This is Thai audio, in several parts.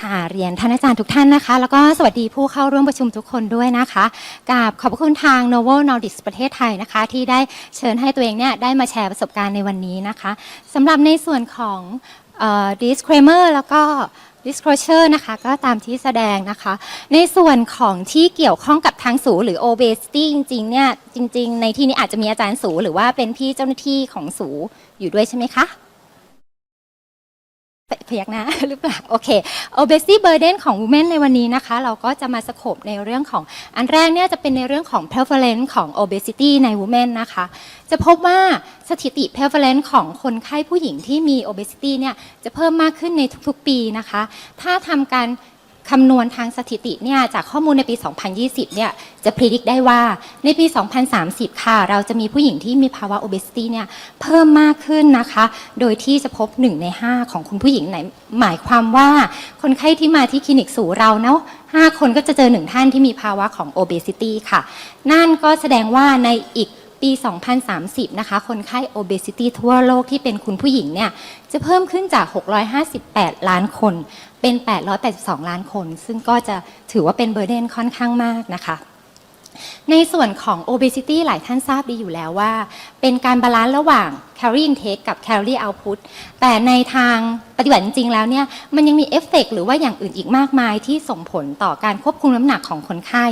ค่ะเรียนท่านอาจารย์ทุกท่านนะคะ แล้วก็สวัสดีผู้เข้าร่วมประชุมทุกคนด้วยนะคะกราบขอบพระคุณทาง Novo Nordics ประเทศไทยนะคะ ที่ได้เชิญให้ตัวเองเนี่ยได้มาแชร์ประสบการณ์ในวันนี้นะคะสำหรับในส่วนของออ disclaimer แล้วก็ disclosure นะคะ ก็ตามที่แสดงนะคะ ในส่วนของที่เกี่ยวข้องกับทางสูหรือ obesity จริงๆเนี่ยจริง ๆ ในที่นี้อาจจะมีอาจารย์สูหรือว่าเป็นพี่เจ้าหน้าที่ของสูอยู่ด้วยใช่ไหมคะ พยักหน้าหรือเปล่า โอเค obesity burden ของ women ในวันนี้นะคะ เราก็จะมาสโคบในเรื่องของอันแรกเนี่ยจะเป็นในเรื่องของ prevalence ของ obesity ใน women นะคะ จะพบว่าสถิติ prevalence ของคนไข้ผู้หญิงที่มี obesity เนี่ยจะเพิ่มมากขึ้นในทุกๆปีนะคะ ถ้าทำการ คำนวณทางสถิติเนี่ยจากข้อมูลในปี 2020 เนี่ยจะพิจิตได้ว่าในปี 2030 ค่ะ เราจะมีผู้หญิงที่มีภาวะ obesity เนี่ยเพิ่มมากขึ้นนะคะ โดยที่จะพบ 1 ใน 5 ของคุณผู้หญิงไหนหมายความว่าคนไข้ที่มาที่คลินิกสู่เราเนาะ5คนก็จะเจอ1ท่านที่มีภาวะของ obesity ค่ะ นั่นก็แสดงว่าในอีกปี 2030 นะคะ คนไข้ obesity ทั่วโลกที่เป็นคุณผู้หญิงเนี่ย จะเพิ่มขึ้นจาก 658 ล้านคน เป็น 882 ล้านคน ซึ่งก็จะถือว่าเป็นเบอร์เดนค่อนข้างมากนะคะในส่วนของ obesity หลายท่านทราบดีอยู่แล้วว่า เป็นการบาลานซ์ระหว่าง calorie intake กับ calorie output แต่ในทางปฏิบัติจริงๆแล้วเนี่ยมันยังมีเอฟเฟกต์หรือว่าอย่างอื่นอีกมากมายที่ส่งผลต่อการควบคุมน้ำหนักของคนไข้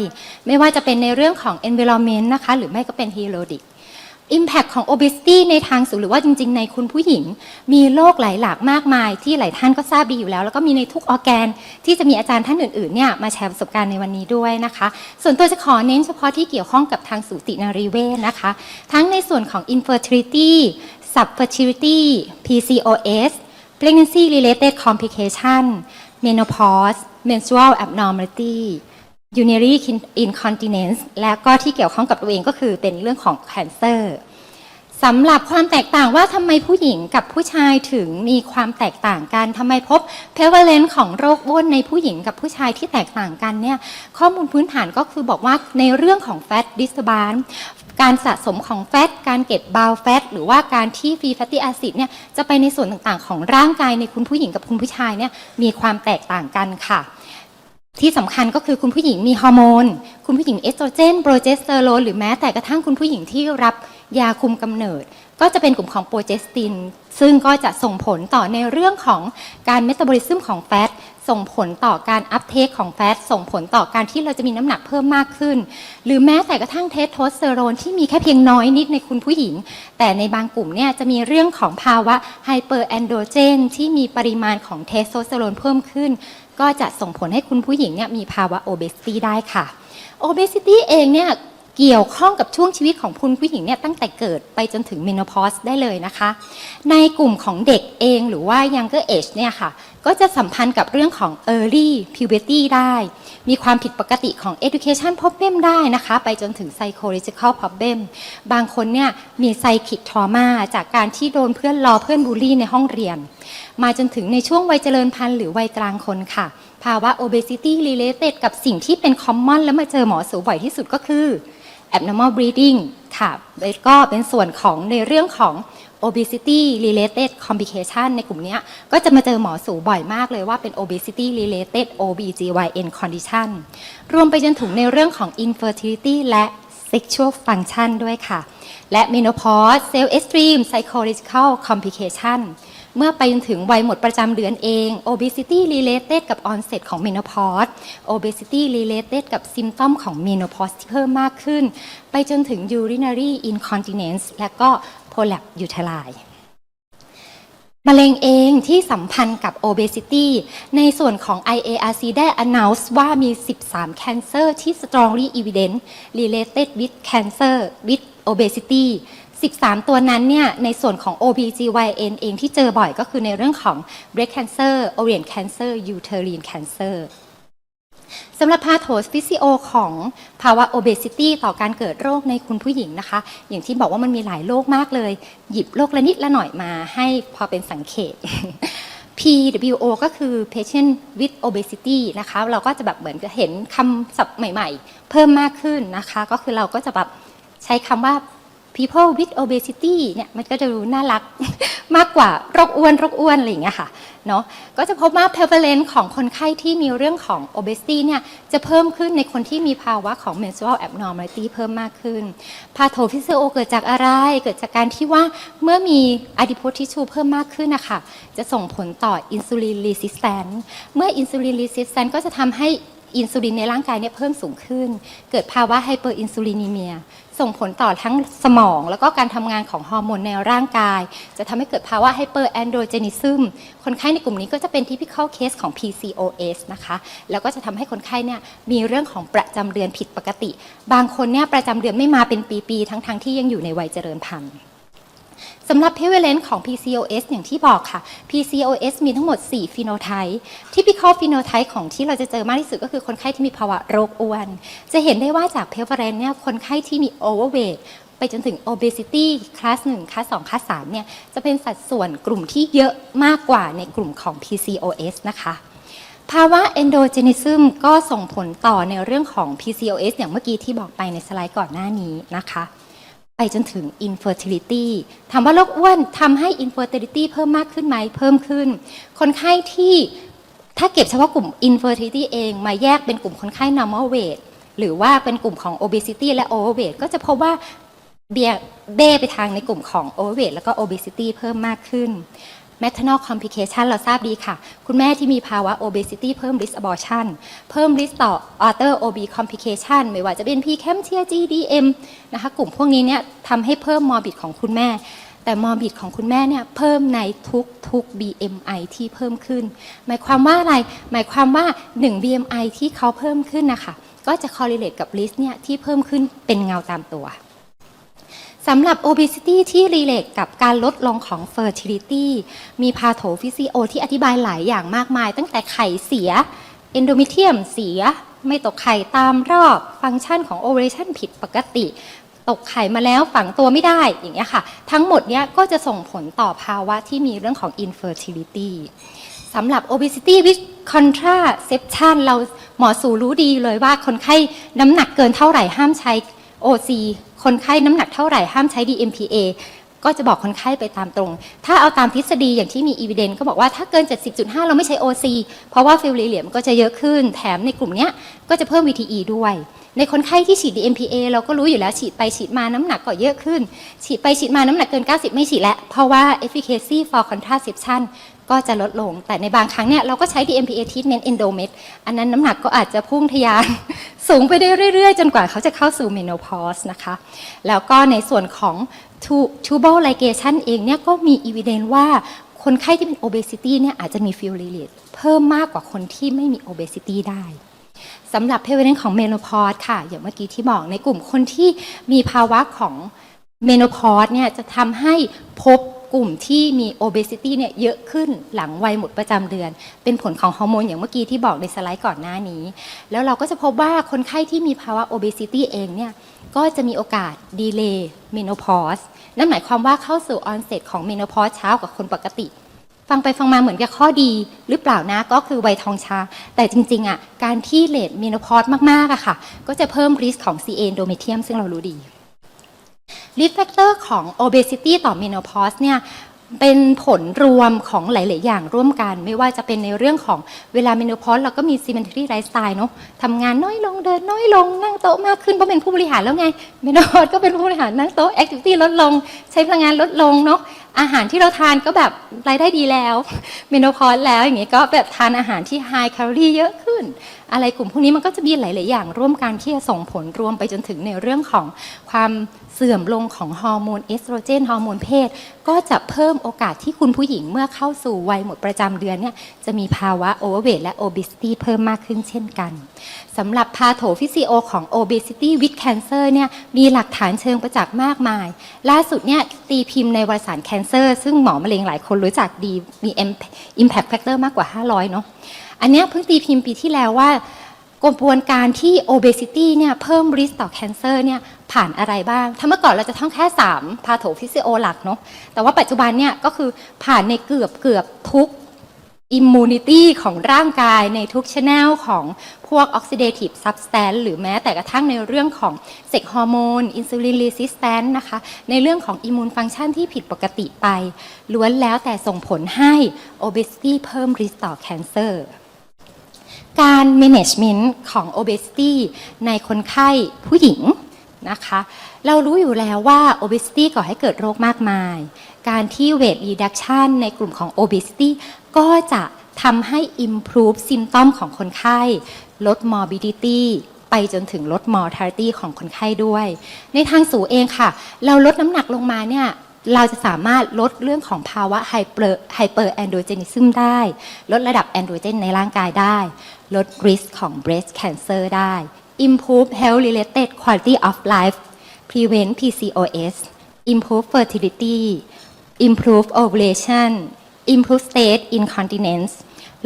ไม่ว่าจะเป็นในเรื่องของ environment นะคะ หรือไม่ก็เป็น healodic Impact ของ obesity ในทางสูงหรือว่าจริง ๆ ในคุณผู้หญิง มีโรคหลายหลากมากมาย ที่หลายท่านก็ทราบดีอยู่แล้ว แล้วก็มีในทุกออแกน ที่จะมีอาจารย์ท่านอื่นๆเนี่ยมาแชร์ประสบการณ์ในวันนี้ด้วยนะคะ ส่วนตัวจะขอเน้นเฉพาะที่เกี่ยวข้องกับทางสูตินารีเวชนะคะ ทั้งในส่วนของ infertility subfertility PCOS pregnancy related complication menopause menstrual abnormality urinary incontinence และก็ที่เกี่ยวข้องกับตัวเองก็คือเป็นเรื่องของ cancer สำหรับความแตกต่างว่าทำไมผู้หญิงกับผู้ชายถึงมีความแตกต่างกันทำไมพบ prevalence ของโรคอ้วนในผู้หญิงกับผู้ชายที่แตกต่างกันเนี่ยข้อมูลพื้นฐานก็คือบอกว่าในเรื่องของ fat disturbance การสะสมของแฟต การเก็บบาวแฟต หรือว่าการที่ฟรีแฟตตี้แอซิดเนี่ยจะไปในส่วนต่างๆ ของร่างกายในคุณผู้หญิงกับคุณผู้ชายเนี่ยมีความแตกต่างกันค่ะ ที่สำคัญก็คือคุณผู้หญิงมีฮอร์โมน คุณผู้หญิงเอสโตรเจน โปรเจสเตอโรน หรือแม้แต่กระทั่งคุณผู้หญิงที่รับยาคุมกำเนิด ก็จะเป็นกลุ่มของโปรเจสติน ซึ่งก็จะส่งผลต่อในเรื่องของการเมตาบอลิซึมของแฟต ส่งผลต่อการอัพเทคของแฟต ส่งผลต่อการที่เราจะมีน้ำหนักเพิ่มมากขึ้น หรือแม้แต่กระทั่งเทสโทสเตอโรนที่มีแค่เพียงน้อยนิดในคุณผู้หญิง แต่ในบางกลุ่มเนี่ยจะมีเรื่องของภาวะไฮเปอร์แอนโดรเจนที่มีปริมาณของเทสโทสเตอโรนเพิ่มขึ้น ก็จะส่งผลให้คุณผู้หญิงเนี่ยมีภาวะโอเบสตี้ได้ค่ะโอเบสิตี้เองเนี่ยเกี่ยวข้องกับช่วงชีวิตของคุณผู้หญิงเนี่ยตั้งแต่เกิดไปจนถึงเมนโพสได้เลยนะคะ ในกลุ่มของเด็กเองหรือว่ายังเกอร์เอชเนี่ยค่ะ ก็จะสัมพันธ์กับเรื่องของ early puberty ได้ มีความผิดปกติของ education problem ได้นะคะ ไปจนถึง psychological problem บางคนเนี่ยมี psychic trauma จากการที่โดนเพื่อนล้อเพื่อนบูลลี่ในห้องเรียน มาจนถึงในช่วงวัยเจริญพันธุ์หรือวัยกลางคนค่ะ ภาวะ obesity related กับสิ่งที่เป็น common แล้วมาเจอหมอสูบ่อยที่สุดก็คือ abnormal breathing ค่ะแล้วก็เป็นส่วนของในเรื่องของ obesity related complication ในกลุ่มนี้ก็จะมาเจอหมอสูบ่อยมากเลยว่าเป็น obesity related OBGYN condition รวมไปจนถึงในเรื่องของ infertility และ sexual function ด้วยค่ะ และ menopause self esteem psychological complication เมื่อไปจนถึงวัยหมดประจำเดือนเอง obesity related กับ onset ของ menopause obesity related กับ symptom ของ menopause ที่เพิ่มมากขึ้น ไปจนถึง urinary incontinence และก็ prolapse uteri มะเร็งเองที่สัมพันธ์กับ obesity ในส่วนของ IARC ได้ announce ว่ามี 13 cancer ที่ strongly evident related with cancer with obesity 13 ตัวนั้นเนี่ยในส่วนของ OBGYN เองที่เจอบ่อยก็คือในเรื่องของ breast cancer ovarian cancer uterine cancer สำหรับพาโถฟิสิโอของภาวะ obesity ต่อการเกิดโรคในคุณผู้หญิงนะคะ อย่างที่บอกว่ามันมีหลายโรคมากเลย หยิบโรคละนิดละหน่อยมาให้พอเป็นสังเกต PWO ก็คือ patient with obesity นะคะ เราก็จะแบบเหมือนจะเห็นคำศัพท์ใหม่ๆ เพิ่มมากขึ้นนะคะ ก็คือเราก็จะแบบใช้คำว่า people with obesity เนี่ยมันก็จะดูน่ารักมากกว่าโรคอ้วนโรคอ้วนอะไรอย่างเงี้ยค่ะเนาะก็จะพบว่า prevalence ของคนไข้ที่มีเรื่องของ obesity เนี่ยจะเพิ่มขึ้นในคนที่มีภาวะของ menstrual abnormality เพิ่มมากขึ้นพาโทฟิซิโอเกิดจากอะไร เกิดจากการที่ว่าเมื่อมี adipose tissue เพิ่มมากขึ้นนะคะจะส่งผลต่อ insulin resistance เมื่อ insulin resistance ก็จะทำให้ อินซูลินในร่างกายเนี่ยเพิ่มสูงขึ้น เกิดภาวะไฮเปอร์อินซูลินีเมีย ส่งผลต่อทั้งสมองแล้วก็การทำงานของฮอร์โมนในร่างกาย จะทำให้เกิดภาวะไฮเปอร์แอนโดรเจนิซึมคนไข้ในกลุ่มนี้ก็จะเป็นที่พิคอลเคสของ PCOS นะคะ แล้วก็จะทำให้คนไข้เนี่ยมีเรื่องของประจำเดือนผิดปกติ บางคนเนี่ยประจำเดือนไม่มาเป็นปีๆทั้งๆที่ยังอยู่ในวัยเจริญพันธุ์ สำหรับ prevalence ของ PCOS อย่างที่บอกค่ะ PCOS มีทั้งหมด 4 phenotype typical phenotype ของที่เราจะเจอมากที่สุดก็คือคนไข้ที่มีภาวะโรคอ้วน จะเห็นได้ว่าจาก prevalence เนี่ยคนไข้ที่มี overweight ไปจนถึง obesity คลาส1คลาส2คลาส3เนี่ยจะเป็นสัดส่วนกลุ่มที่เยอะมากกว่าในกลุ่มของ PCOS นะคะภาวะ endogenism ก็ส่งผลต่อในเรื่องของ PCOS อย่างเมื่อกี้ที่บอกไปในสไลด์ก่อนหน้านี้นะคะ ไปจนถึง infertility ถามว่าโรคอ้วนทำให้ infertility เพิ่มมากขึ้นไหมเพิ่มขึ้น คนไข้ที่ถ้าเก็บเฉพาะกลุ่ม infertility เองมาแยกเป็นกลุ่มคนไข้ normal weight หรือว่าเป็นกลุ่มของ obesity และ overweight ก็จะพบว่าเบียเบ้ไปทางในกลุ่มของ overweight แล้วก็ obesity เพิ่มมากขึ้น maternal complication เราทราบดีค่ะ คุณแม่ที่มีภาวะ obesity เพิ่ม risk abortion เพิ่ม risk ต่อ other OB complication ไม่ว่าจะเป็น preeclampsia GDM นะคะ กลุ่มพวกนี้เนี่ยทำให้เพิ่ม morbid ของคุณแม่ แต่ morbid ของคุณแม่เนี่ยเพิ่มในทุกทุก BMI ที่เพิ่มขึ้น หมายความว่าอะไร หมายความว่า 1 BMI ที่เขาเพิ่มขึ้นนะคะก็จะ correlate กับ risk เนี่ยที่เพิ่มขึ้นเป็นเงาตามตัว สำหรับ obesity ที่ r e l a t กับการลดลงของ fertility มีพาโถฟิซิโอที่อธิบายหลายอย่างมากมาย ตั้งแต่ไข่เสีย endometrium เสีย ไม่ตกไข่ตามรอบ ฟังก์ชันของ ovulation ผิดปกติ ตกไข่มาแล้วฝังตัวไม่ได้อย่างเงี้ยค่ะ ทั้งหมดเนี้ยก็จะส่งผลต่อภาวะที่มีเรื่องของ infertility สำหรับ obesity with contraception เราหมอสูรู้ดีเลยว่าคนไข้น้ำหนักเกินเท่าไหร่ห้ามใช้ OC คนไข้น้ำหนักเท่าไหร่ห้ามใช้ DMPA ก็จะบอกคนไข้ไปตามตรง ถ้าเอาตามทฤษฎีอย่างที่มี evidence ก็บอกว่าถ้าเกิน 70.5 เราไม่ใช้ OC เพราะว่าฟิลลิเลียมก็จะเยอะขึ้น แถมในกลุ่มนี้ก็จะเพิ่ม VTE ด้วย ในคนไข้ที่ฉีด DMPA เราก็รู้อยู่แล้วฉีดไปฉีดมาน้ำหนักก็เยอะขึ้น ฉีดไปฉีดมาน้ำหนักเกิน 90 ไม่ฉีดแล้ว เพราะว่า efficacy for contraception ก็จะลดลง แต่ในบางครั้งเนี่ยเราก็ใช้ DMPA treatment endomet อันนั้นน้ำหนักก็อาจจะพุ่งทะยาน สูงไปได้เรื่อยๆ จนกว่าเขาจะเข้าสู่ menopause นะคะ แล้วก็ในส่วนของ tubal ligation เองเนี่ยก็มี evidence ว่าคนไข้ที่เป็น obesity เนี่ยอาจจะมี feel relate เพิ่มมากกว่าคนที่ไม่มี obesity ได้สำหรับ prevalence ของ menopause ค่ะ อย่างเมื่อกี้ที่บอกในกลุ่มคนที่มีภาวะของ menopause เนี่ยจะทำให้พบ กลุ่มที่มี obesity เนี่ยเยอะขึ้นหลังวัยหมดประจำเดือน เป็นผลของฮอร์โมนอย่างเมื่อกี้ที่บอกในสไลด์ก่อนหน้านี้ แล้วเราก็จะพบว่าคนไข้ที่มีภาวะ obesity เองเนี่ยก็จะมีโอกาส delay menopause นั่นหมายความว่าเข้าสู่ onset ของ menopause เช้ากว่าคนปกติ ฟังไปฟังมาเหมือนกับข้อดี หรือเปล่านะก็คือวัยทองช้าแต่จริง ๆอะการที่เลดเมโนพอสมากๆอะค่ะ ก็จะเพิ่มริสของ CA endometrium ซึ่งเรารู้ดี ริสแฟกเตอร์ของ obesity ต่อ menopause เนี่ยเป็นผลรวมของหลาย ๆ อย่างร่วมกัน ไม่ว่าจะเป็นในเรื่องของเวลา menopause เราก็มี sedentary lifestyle เนอะทำงานน้อยลงเดินน้อยลง นั่งโต๊ะมากขึ้นเพราะเป็นผู้บริหารแล้วไง menopause ก็เป็นผู้บริหารนั่งโต๊ะ activity ลดลง ใช้พลังงานลดลงเนาะอาหารที่เราทานก็แบบรายได้ดีแล้ว menopause แล้วอย่างเงี้ยก็แบบทานอาหารที่ high calorie เยอะขึ้น อะไรกลุ่มพวกนี้มันก็จะมีหลาย ๆ อย่าง ร่วมกันที่จะส่งผลรวมไปจนถึงในเรื่องของความเสื่อมลงของฮอร์โมนเอสโตรเจนฮอร์โมนเพศ ก็จะเพิ่มโอกาสที่คุณผู้หญิงเมื่อเข้าสู่วัยหมดประจำเดือนเนี่ยจะมีภาวะโอเวอร์เวทและโอ e ิสตี้เพิ่มมากขึ้นเช่นกันสำหรับพาโถฟิซิโอของ obesity with cancer เนี่ยมีหลักฐานเชิงประจักษ์มากมาย ล่าสุดเนี่ยตีพิมพ์ในวารสาร cancer ซึ่งหมอมะเร็งหลายคนรู้จักดีมี impact factor มากกว่า 500 เนาะ อันนี้เพิ่งตีพิมพ์ปีที่แล้วว่ากระบวนการที่ obesity เนี่ยเพิ่ม risk ต่อ cancer เนี่ยผ่านอะไรบ้าง ถ้าเมื่อก่อนเราจะท่องแค่ 3 พาโถฟิซิโอหลักเนาะ แต่ว่าปัจจุบันเนี่ยก็คือผ่านในเกือบเกือบทุกอิมมูนิตี้ของร่างกายในทุกชแนลของพวกออกซิเดทีฟซับสแตนหรือแม้แต่กระทั่งในเรื่องของเซ็กฮอร์โมนอินซูลินรีสิสแตนนะคะ ในเรื่องของอิมมูนฟังชันที่ผิดปกติไป ล้วนแล้วแต่ส่งผลให้ obesity เพิ่ม risk ต่อ cancer การ management ของ obesity ในคนไข้ผู้หญิงนะคะ เรารู้อยู่แล้วว่า obesity ก่อให้เกิดโรคมากมาย การที่ weight reduction ในกลุ่มของ obesity ก็จะทำให้ improve symptom ของคนไข้ ลด morbidity ไปจนถึงลด mortality ของคนไข้ด้วย ในทางสูเองค่ะ เราลดน้ำหนักลงมาเนี่ย เราจะสามารถลดเรื่องของภาวะไฮเปอร์ไฮเปอร์แอนโดรเจนิซึมได้ ลดระดับแอนโดรเจนในร่างกายได้ ลด risk ของ breast cancer ได้ improve health related quality of life prevent PCOS improve fertility improve ovulation improve state incontinence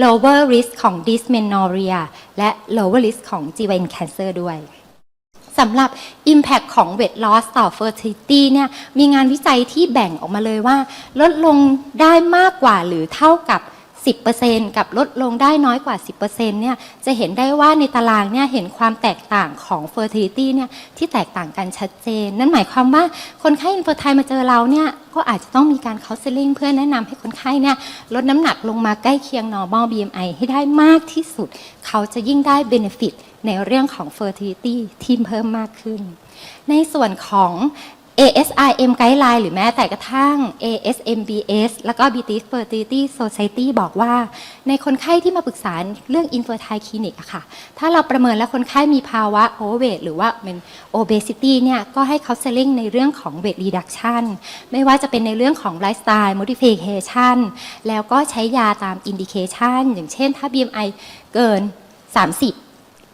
lower risk ของ dysmenorrhea และ lower risk ของ GYN cancer ด้วย สำหรับ Impact ของ weight loss ต่อ fertility เนี่ยมีงานวิจัยที่แบ่งออกมาเลยว่า ลดลงได้มากกว่าหรือเท่ากับ 10%กับลดลงได้น้อยกว่า 10%เนี่ยจะเห็นได้ว่าในตารางเนี่ยเห็นความแตกต่างของ fertility เนี่ยที่แตกต่างกันชัดเจน นั่นหมายความว่าคนไข้ infertile มาเจอเราเนี่ยก็อาจจะต้องมีการ counseling เพื่อแนะนำให้คนไข้เนี่ยลดน้ำหนักลงมาใกล้เคียง normal BMI ให้ได้มากที่สุด เขาจะยิ่งได้ benefit ในเรื่องของ fertility ที่เพิ่มมากขึ้น ในส่วนของ ASIM Guideline หรือแม้แต่กระทั่ง ASMBS แล้วก็ British Fertility Society บอกว่า ในคนไข้ที่มาปรึกษาเรื่อง infertile clinic อะค่ะ ถ้าเราประเมินแล้วคนไข้มีภาวะ overweight หรือว่าเป็น obesity เนี่ย ก็ให้ counseling ในเรื่องของ weight reduction ไม่ว่าจะเป็นในเรื่องของ lifestyle modification แล้วก็ใช้ยาตาม indication อย่างเช่นถ้า BMI เกิน 30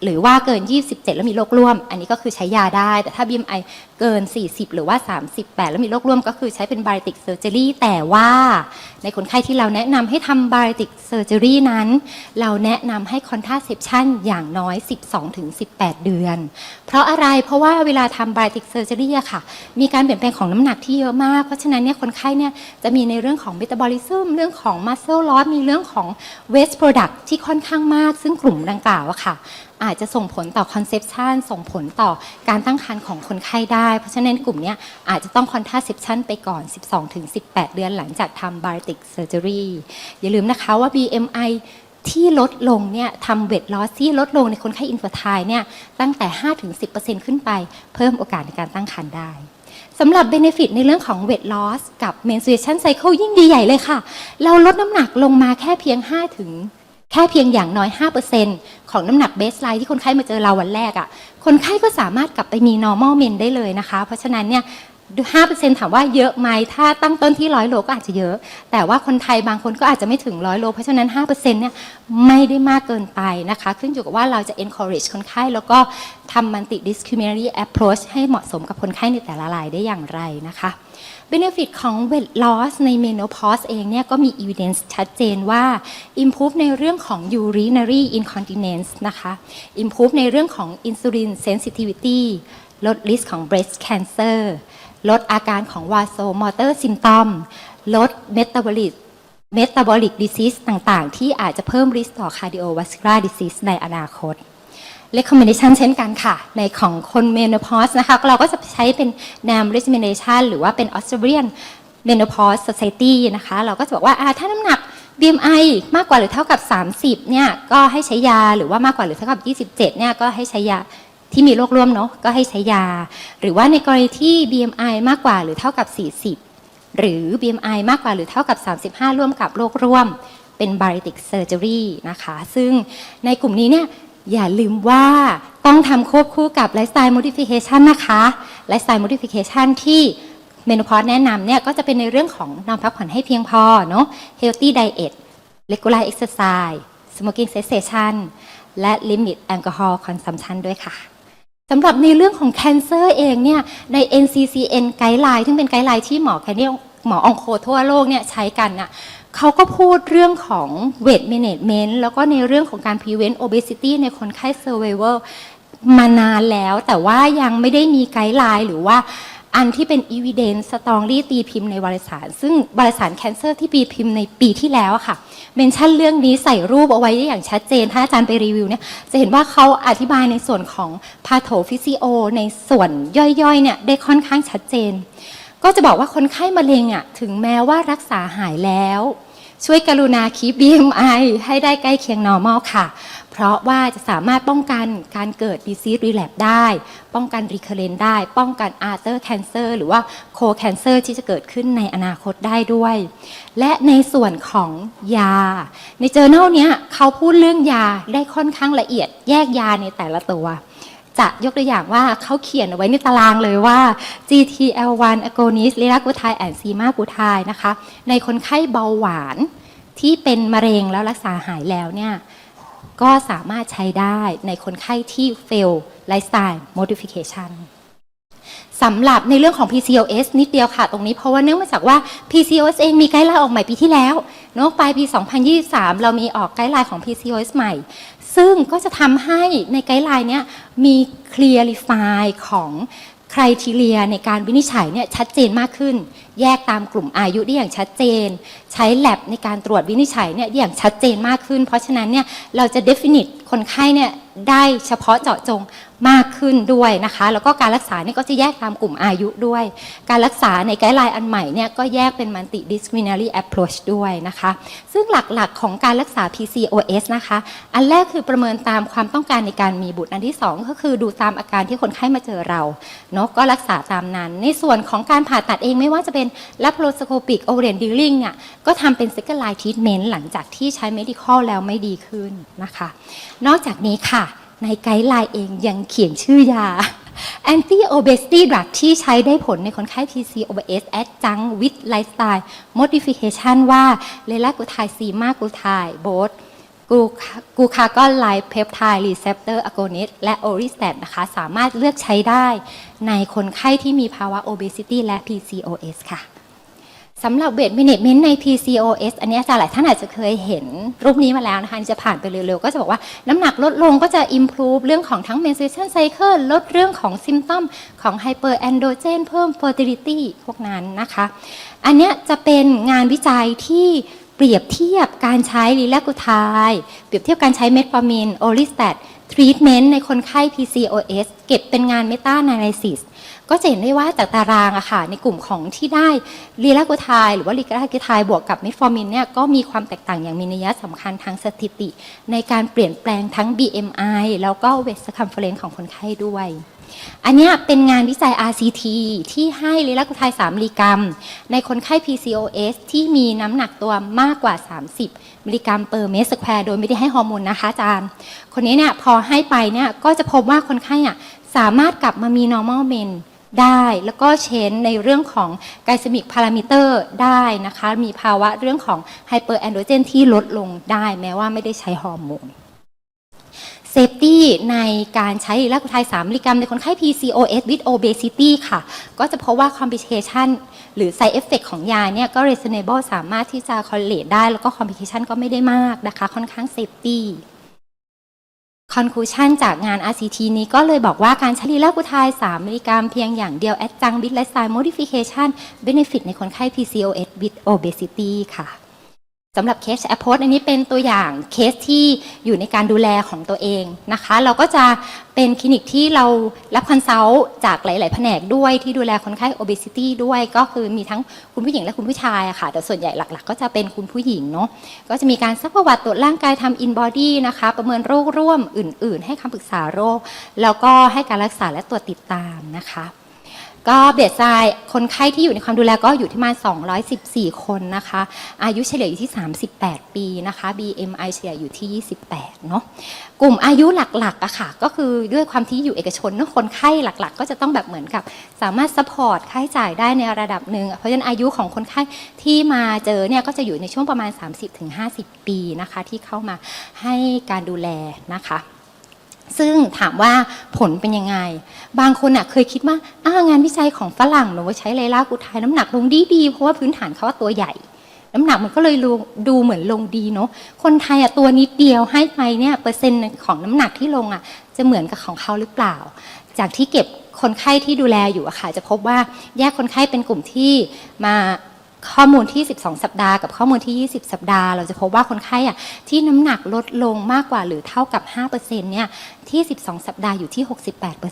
หรือว่าเกิน 27 แล้วมีโรคร่วม อันนี้ก็คือใช้ยาได้ แต่ถ้า BMI เกิน 40 หรือว่า 38 แล้วมีโรคร่วมก็คือใช้เป็น bariatric surgery แต่ว่าในคนไข้ที่เราแนะนำให้ทำ bariatric surgery นั้น เราแนะนำให้ contraception อย่างน้อย 12-18 เดือน เพราะอะไรเพราะว่าเวลาทำ bariatric surgery อะค่ะ มีการเปลี่ยนแปลงของน้ำหนักที่เยอะมาก เพราะฉะนั้นเนี่ยคนไข้เนี่ยจะมีในเรื่องของ metabolism เรื่องของ muscle loss มีเรื่องของ waste product ที่ค่อนข้างมาก ซึ่งกลุ่มดังกล่าวอะค่ะอาจจะส่งผลต่อ conception ส่งผลต่อการตั้งครรภ์ของคนไข้ได้ เพราะฉะนั้นกลุ่มนี้อาจจะต้อง contraception ไปก่อน 12-18 เดือนหลังจากทำ bariatric surgery อย่าลืมนะคะว่า BMI ที่ลดลงเนี่ยทำ weight loss ที่ลดลงในคนไข้ infertile เนี่ยตั้งแต่ 5-10%ขึ้นไปเพิ่มโอกาสในการตั้งครรภ์ได้สำหรับ benefit ในเรื่องของ weight loss กับ menstruation cycle ยิ่งดีใหญ่เลยค่ะ เราลดน้ำหนักลงมาแค่เพียง 5 ถึง แค่เพียงอย่างน้อย 5%ของน้ำหนักเบสไลน์ที่คนไข้มาเจอเราวันแรกอะ่ะ คนไข้ก็สามารถกลับไปมี normal men ได้เลยนะคะ เพราะฉะนั้นเนี่ย5%ถามว่าเยอะไหมถ้าตั้งต้นที่100โลก็อาจจะเยอะ แต่ว่าคนไทยบางคนก็อาจจะไม่ถึง100โล เพราะฉะนั้น5%เนี่ยไม่ได้มากเกินไปนะคะ ขึ้นอยู่กับว่าเราจะ encourage คนไข้ แล้วก็ทำ multi discriminatory approach ให้เหมาะสมกับคนไข้ในแต่ละรายได้อย่างไรนะคะ Benefit ของ weight loss ใน menopause เองเนี่ยก็มี evidence ชัดเจนว่า improve ในเรื่องของ urinary incontinence นะคะ improve ในเรื่องของ insulin sensitivity ลด risk ของ breast cancer ลดอาการของ vasomotor symptom ลด metabolic metabolic disease ต่าง ๆ ที่อาจจะเพิ่ม risk ต่อ cardiovascular disease ในอนาคต recommendation เช่นกันค่ะ ในของคน menopause นะคะเราก็จะใช้เป็น NAM recommendation หรือว่าเป็น Australian menopause society นะคะเราก็จะบอกว่าอ่าถ้าน้ำหนัก BMI มากกว่าหรือเท่ากับ 30เนี่ยก็ให้ใช้ยาหรือว่ามากกว่าหรือเท่ากับ 27เนี่ยก็ให้ใช้ยาที่มีโรคร่วมเนาะก็ให้ใช้ยา หรือว่าในกรณีที่ BMI มากกว่าหรือเท่ากับ 40 หรือ BMI มากกว่าหรือเท่ากับ 35 ร่วมกับโรคร่วม เป็น bariatric surgery นะคะ ซึ่งในกลุ่มนี้เนี่ย อย่าลืมว่าต้องทำควบคู่กับ lifestyle modification นะคะ lifestyle modification ที่ menopause แนะนำเนี่ยก็จะเป็นในเรื่องของนอนพักผ่อนให้เพียงพอเนาะ healthy diet regular exercise smoking cessation และ limit alcohol consumption ด้วยค่ะสำหรับในเรื่องของ cancer เองเนี่ยใน NCCN ไกด์ไลน์ซึ่งเป็นไกด์ไลน์ที่หมอแคนเนียหมอองโคทั่วโลกเนี่ยใช้กันน่ะ เขาก็พูดเรื่องของ weight management แล้วก็ในเรื่องของการ prevent obesity ในคนไข้ survival มานานแล้วแต่ว่ายังไม่ได้มีไกด์ไลน์หรือว่าอันที่เป็น evidence strongly ตีพิมพ์ในวารสาร ซึ่งวารสาร Cancer ที่ปีพิมพ์ในปีที่แล้วค่ะเมนชั่นเรื่องนี้ใส่รูปเอาไว้ได้อย่างชัดเจน ถ้าอาจารย์ไปรีวิวเนี่ยจะเห็นว่าเขาอธิบายในส่วนของพาโถฟิซิโอในส่วนย่อยๆเนี่ยได้ค่อนข้างชัดเจน ก็จะบอกว่าคนไข้มะเร็งอะถึงแม้ว่ารักษาหายแล้ว ช่วยกรุณาคีบ BMI ให้ได้ใกล้เคียง normal ค่ะ เพราะว่าจะสามารถป้องกันการเกิด disease relapse ได้ ป้องกัน recurrent ได้ ป้องกัน other cancer หรือว่า co cancer ที่จะเกิดขึ้นในอนาคตได้ด้วย และในส่วนของยา ใน journal เนี้ยเขาพูดเรื่องยาได้ค่อนข้างละเอียดแยกยาในแต่ละตัว จะยกตัวอย่างว่าเขาเขียนเอาไว้ในตารางเลยว่า GTL1 agonist ลิลากูไทแอนซีมากูไทนะคะ ในคนไข้เบาหวานที่เป็นมะเร็งแล้วรักษาหายแล้วเนี่ย ก็สามารถใช้ได้ในคนไข้ที่ fail lifestyle modification สำหรับในเรื่องของ PCOS นิดเดียวค่ะ ตรงนี้เพราะว่าเนื่องมาจากว่า PCOS เองมีไกด์ไลน์ออกใหม่ปีที่แล้วเนาะปลายปี 2023 เรามีออกไกด์ไลน์ของ PCOS ใหม่ ซึ่งก็จะทำให้ในไกด์ไลน์เนี้ยมีเคลียร์ลิฟายของครทีเรียในการวินิจฉัยเนี่ยชัดเจนมากขึ้นแยกตามกลุ่มอายุได้อย่างชัดเจน ใช้แลบในการตรวจวินิจฉัยเนี่ยอย่างชัดเจนมากขึ้น เพราะฉะนั้นเนี่ยเราจะ definite คนไข้เนี่ยได้เฉพาะเจาะจงมากขึ้นด้วยนะคะ แล้วก็การรักษาเนี่ยก็จะแยกตามกลุ่มอายุด้วย การรักษาในไกด์ไลน์อันใหม่เนี่ยก็แยกเป็น multidisciplinary approach ด้วยนะคะ ซึ่งหลักๆของการรักษา PCOS นะคะ อันแรกคือประเมินตามความต้องการในการมีบุตรอันที่สองก็คือดูตามอาการที่คนไข้มาเจอเราเนาะก็รักษาตามนั้น ในส่วนของการผ่าตัดเองไม่ว่าจะเป็นน และโปรสโคปิกโอเรียนดิลลิงเนี่ยก็ทำเป็นเซ c o n d line treatment หลังจากที่ใช้เมดิคอแล้วไม่ดีขึ้นนะคะ นอกจากนี้ค่ะ ในไกด์ไลน์เองยังเขียนชื่อยาแอนซีโอเบสตี้ดรักที่ใช้ได้ผลในคนไข้ PCOS adjunct with lifestyle modification ว่าเลลากูไทซีมากูไทโบส กูคากอนไลน์เพปไทด์รีเซปเตอร์อะโกนิสและโอริสแตตนะคะ สามารถเลือกใช้ได้ในคนไข้ที่มีภาวะ obesity และ PCOS ค่ะสำหรับเวท management ใน PCOS อันนี้อาจารย์หลายท่านอาจจะเคยเห็นรูปนี้มาแล้วนะคะจะผ่านไปเร็วๆ ก็จะบอกว่าน้ำหนักลดลงก็จะ improve เรื่องของทั้ง menstruation cycle ลดเรื่องของ symptom ของ hyperandrogen เพิ่ม fertility พวกนั้นนะคะ อันนี้จะเป็นงานวิจัยที่ เปรียบเทียบการใช้ลีลากูไทเปรียบเทียบการใช้เมทฟอร์มินโอลิสแตททรีทเมนต์ในคนไข้ PCOS เก็บเป็นงาน meta analysis ก็จะเห็นได้ว่าจากตารางอะค่ะในกลุ่มของที่ได้ลีลากูไทหรือว่าลีลากูไทบวกกับเมทฟอร์มินเนี่ยก็มีความแตกต่างอย่างมีนัยสำคัญทางสถิติ ในการเปลี่ยนแปลงทั้ง BMI แล้วก็ waist circumference ของคนไข้ด้วย อันนี้เป็นงานวิจัย RCT ที่ให้ลีลากไท3มิลลิกรัม ในคนไข้ PCOS ที่มีน้ำหนักตัวมากกว่า 30มิลลิกรัมเปอร์เมตรสแควร์โดยไม่ได้ให้ฮอร์โมนนะคะอาจารย์ คนนี้เนี่ยพอให้ไปเนี่ยก็จะพบว่าคนไข้อะสามารถกลับมามี normal men ได้แล้วก็เชนในเรื่องของไกล e มิกพารามิเตอร์ได้นะคะ มีภาวะเรื่องของไฮเปอร์แอนโดรเจนที่ลดลงได้แม้ว่าไม่ได้ใช้ฮอร์โมน เซฟตี้ในการใช้ลากูไทย 3 มิลลิกรัม ในคนไข้ PCOS with obesity ค่ะ ก็จะพบว่า complication หรือ side effect ของยาเนี่ย ก็ reasonable สามารถที่จะ correlate ได้ แล้วก็ complication ก็ไม่ได้มากนะคะ ค่อนข้างเซฟตี้ conclusion จากงาน RCT นี้ก็เลยบอกว่าการใช้ลีลากุทาย 3 มิลลิกรัมเพียงอย่างเดียว แอดจังบิทไลฟ์สไตล์ modification benefit ในคนไข้ PCOS with obesity ค่ะ สำหรับเคสแอปโพสอันนี้เป็นตัวอย่างเคสที่อยู่ในการดูแลของตัวเองนะคะ เราก็จะเป็นคลินิกที่เรารับคอนซัลท์จากหลาย ๆ แผนกด้วยที่ดูแลคนไข้ obesity ด้วยก็คือมีทั้งคุณผู้หญิงและคุณผู้ชายอะค่ะ แต่ส่วนใหญ่หลัก ๆ ก็จะเป็นคุณผู้หญิงเนาะก็จะมีการซักประวัติตรวจร่างกายทำ in body นะคะ ประเมินโรคร่วมอื่น ๆ ให้คำปรึกษาโรค แล้วก็ให้การรักษาและตรวจติดตามนะคะ ก็เบียดทรายคนไข้ที่อยู่ในความดูแลก็อยู่ที่มา 214 คนนะคะ อายุเฉลี่ยอยู่ที่ 38 ปีนะคะ BMI เฉลี่ยอยู่ที่ 28 เนาะกลุ่มอายุหลักๆอะค่ะ ก็คือด้วยความที่อยู่เอกชนเนอะคนไข้หลักๆ ก็จะต้องแบบเหมือนกับ สามารถซัพพอร์ตค่าใช้จ่ายได้ในระดับหนึ่งเพราะฉะนั้นอายุของคนไข้ที่มาเจอเนี่ยก็จะอยู่ในช่วงประมาณ 30-50 ปีนะคะ ที่เข้ามาให้การดูแลนะคะ ซึ่งถามว่าผลเป็นยังไง บางคนอะเคยคิดว่าอ้างานวิจัยของฝรั่งหนูว่าใช้ไลลากูไทยน้ำหนักลงดีดีๆเพราะว่าพื้นฐานเขาว่าตัวใหญ่ น้ำหนักมันก็เลยดูเหมือนลงดีเนาะคนไทยอะตัวนิดเดียวให้ไปเนี่ยเปอร์เซ็นต์ของน้ำหนักที่ลงอะจะเหมือนกับของเขาหรือเปล่า จากที่เก็บคนไข้ที่ดูแลอยู่อะค่ะจะพบว่าแยกคนไข้เป็นกลุ่มที่มาข้อมูลที่ 12 สัปดาห์กับข้อมูลที่ 20 สัปดาห์ เราจะพบว่าคนไข้อะที่น้ำหนักลดลงมากกว่าหรือเท่ากับ 5%เนี่ย ที่ 12 สัปดาห์อยู่ที่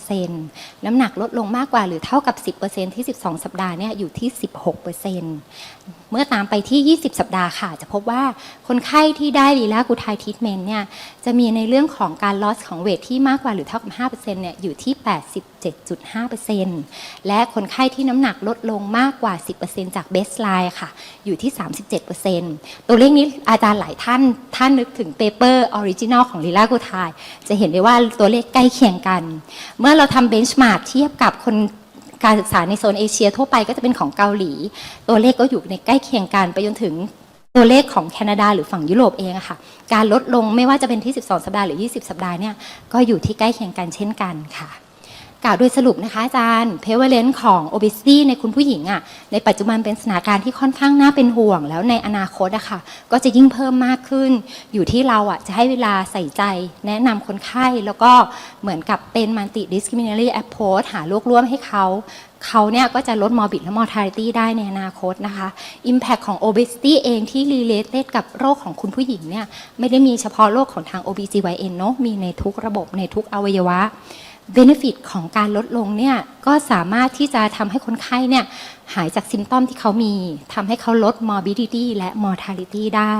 68%น้ำหนักลดลงมากกว่าหรือเท่ากับ 10%ที่ 12 สัปดาห์เนี่ยอยู่ที่ 16%เมื่อตามไปที่ 20 สัปดาห์ค่ะ จะพบว่าคนไข้ที่ได้ลีลากูไททีทเมนต์เนี่ยจะมีในเรื่องของการลอสของเวทที่มากกว่าหรือเท่ากับ 5%เนี่ยอยู่ที่ 87.5%และคนไข้ที่น้ำหนักลดลงมากกว่า 10%จากเบสไลน์ค่ะ อยู่ที่ 37%ตัวเลขนี้อาจารย์หลายท่านท่านนึกถึงเปเปอร์ออริจินอลของลีลากูไทจะเห็นได้ว่าตัวเลขใกล้เคียงกัน เมื่อเราทำเบนช์มาร์กเทียบกับคนการศึกษาในโซนเอเชียทั่วไปก็จะเป็นของเกาหลี ตัวเลขก็อยู่ในใกล้เคียงกันไปจนถึงตัวเลขของแคนาดาหรือฝั่งยุโรปเองค่ะ การลดลงไม่ว่าจะเป็นที่ 12 สัปดาห์หรือ 20 สัปดาห์เนี่ยก็อยู่ที่ใกล้เคียงกันเช่นกันค่ะ กล่าวโดยสรุปนะคะอาจารย์ prevalence ของ obesity ในคุณผู้หญิงอะในปัจจุบันเป็นสถานการณ์ที่ค่อนข้างน่าเป็นห่วง แล้วในอนาคตอะค่ะ ก็จะยิ่งเพิ่มมากขึ้น อยู่ที่เราอะจะให้เวลาใส่ใจ แนะนำคนไข้ แล้วก็เหมือนกับเป็น multi discriminatory approach หาโรคร่วมให้เขาเขาเนี่ยก็จะลด morbid และ mortality ได้ในอนาคตนะคะ impact ของ obesity เองที่ related กับโรคของคุณผู้หญิงเนี่ยไม่ได้มีเฉพาะโรคของทาง OBGYN เนอะมีในทุกระบบในทุกอวัยวะ benefit ของการลดลงเนี่ยก็สามารถที่จะทำให้คนไข้เนี่ยหายจากซิมตอมที่เขามีทำให้เขาลด morbidity และ mortality ได้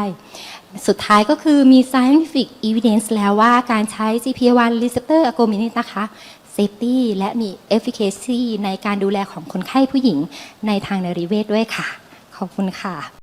สุดท้ายก็คือมี scientific evidence แล้วว่าการใช้ GP1 receptor agonist นะคะ safety และมี efficacy ในการดูแลของคนไข้ผู้หญิงในทางนริเวศด้วยค่ะ ขอบคุณค่ะ